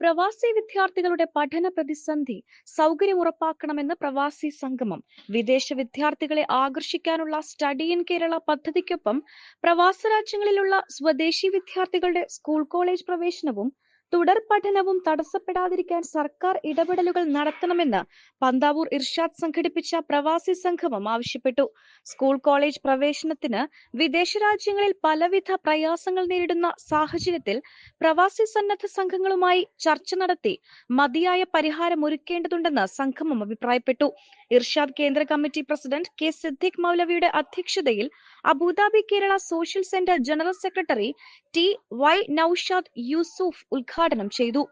പ്രവാസി വിദ്യാർത്ഥികളുടെ പഠന പ്രതിസന്ധി സൗകര്യം ഉറപ്പാക്കണമെന്ന് പ്രവാസി സംഗമം. വിദേശ വിദ്യാർത്ഥികളെ ആകർഷിക്കാനുള്ള സ്റ്റഡി ഇൻ കേരള പദ്ധതിക്കൊപ്പം പ്രവാസ രാജ്യങ്ങളിലുള്ള സ്വദേശി വിദ്യാർത്ഥികളുടെ സ്കൂൾ കോളേജ് പ്രവേശനവും തുടർ പഠനവും തടസ്സപ്പെടാതിരിക്കാൻ സർക്കാർ ഇടപെടലുകൾ നടത്തണമെന്ന് പന്താവൂർ ഇർഷാദ് സംഘടിപ്പിച്ച പ്രവാസി സംഗമം ആവശ്യപ്പെട്ടു. സ്കൂൾ കോളേജ് പ്രവേശനത്തിന് വിദേശ രാജ്യങ്ങളിൽ പലവിധ പ്രയാസങ്ങൾ നേരിടുന്ന സാഹചര്യത്തിൽ പ്രവാസി സന്നദ്ധ സംഘങ്ങളുമായി ചർച്ച നടത്തി മതിയായ പരിഹാരം ഒരുക്കേണ്ടതുണ്ടെന്ന് സംഗമം അഭിപ്രായപ്പെട്ടു. ഇർഷാദ് കേന്ദ്ര കമ്മിറ്റി പ്രസിഡന്റ് കെ സിദ്ദിഖ് മൗലവിയുടെ അധ്യക്ഷതയിൽ Abu Dhabi Kerala social centre general secretary T Y Naushad Yusuf ഉദ്ഘാടനം ചെയ്തു.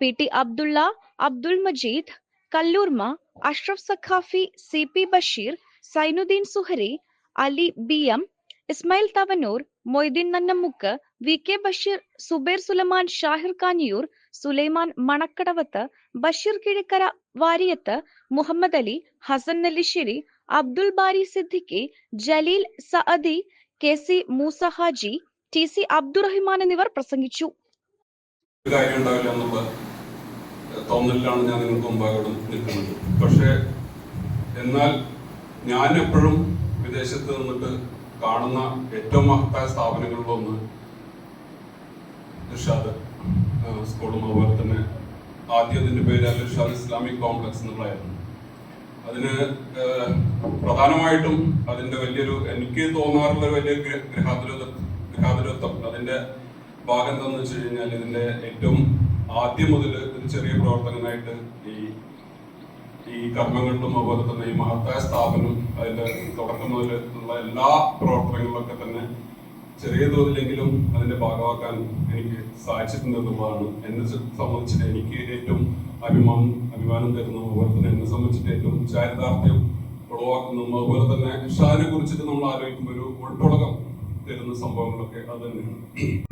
P T Abdulla Abdul Majeed Kallurma Ashraf Saqafi C P Basheer Zainuddin Zuhri Ali B M Ismail Thavanur Moideen Nannamukku V K Basheer Zubair Sulaman Shahir Kaniyur Sulaiman Manakkadavath Basheer Kizhakkara Variyath Muhammad Ali Hasan Nellissery Abdul Bari Siddiqui Jaleel Saadi K C Moosa Haji T C Abdurahiman എന്നിവർ പ്രസംഗിച്ചു. കാര്യം ഉണ്ടാവില്ല എന്നുള്ള തോന്നലിലാണ് ഞാൻ നിങ്ങൾക്ക് മുമ്പാകെ നിൽക്കുന്നത്. പക്ഷേ എന്നാൽ ഞാൻ എപ്പോഴും വിദേശത്ത് നിന്നിട്ട് കാണുന്ന ഏറ്റവും മഹത്തായ സ്ഥാപനങ്ങളിലൊന്ന് ആ, സ്കൂളും അതുപോലെ തന്നെ ആദ്യം അതിന്റെ പേര് ഇർഷാദ് ഇസ്ലാമിക് കോംപ്ലക്സ് എന്നുള്ളതായിരുന്നു. അതിന് പ്രധാനമായിട്ടും അതിന്റെ വലിയൊരു എനിക്ക് തോന്നാറുള്ള വലിയ ഗൃഹാതുരത്വം ഗൃഹാതുരത്വം അതിന്റെ ഭാഗം എന്താണെന്ന് വെച്ച് കഴിഞ്ഞാൽ ഇതിന്റെ ഏറ്റവും ആദ്യം മുതൽ ഒരു ചെറിയ പ്രവർത്തകനായിട്ട് ഈ ഈ കർമ്മങ്ങളിലും അതുപോലെ തന്നെ ഈ മഹത്തായ സ്ഥാപനം അതിന്റെ തുടക്കം മുതൽ ഉള്ള എല്ലാ പ്രവർത്തനങ്ങളിലൊക്കെ തന്നെ ചെറിയ തോതിലെങ്കിലും അതിന്റെ ഭാഗമാക്കാൻ എനിക്ക് സാധിച്ചിട്ടുണ്ട് എന്നെ സംബന്ധിച്ചിട്ട് എനിക്ക് ഏറ്റവും അഭിമാനം അഭിമാനം തരുന്നു അതുപോലെ തന്നെ എന്നെ സംബന്ധിച്ചിട്ട് ഏറ്റവും ചാരിതാർത്ഥ്യം ഉളവാക്കുന്നതും അതുപോലെ തന്നെ ഷാനെ കുറിച്ചിട്ട് നമ്മൾ ആലോചിക്കുമ്പോൾ ഒരു ഉൾപ്പുളകം തരുന്ന സംഭവങ്ങളൊക്കെ അത് തന്നെയാണ്.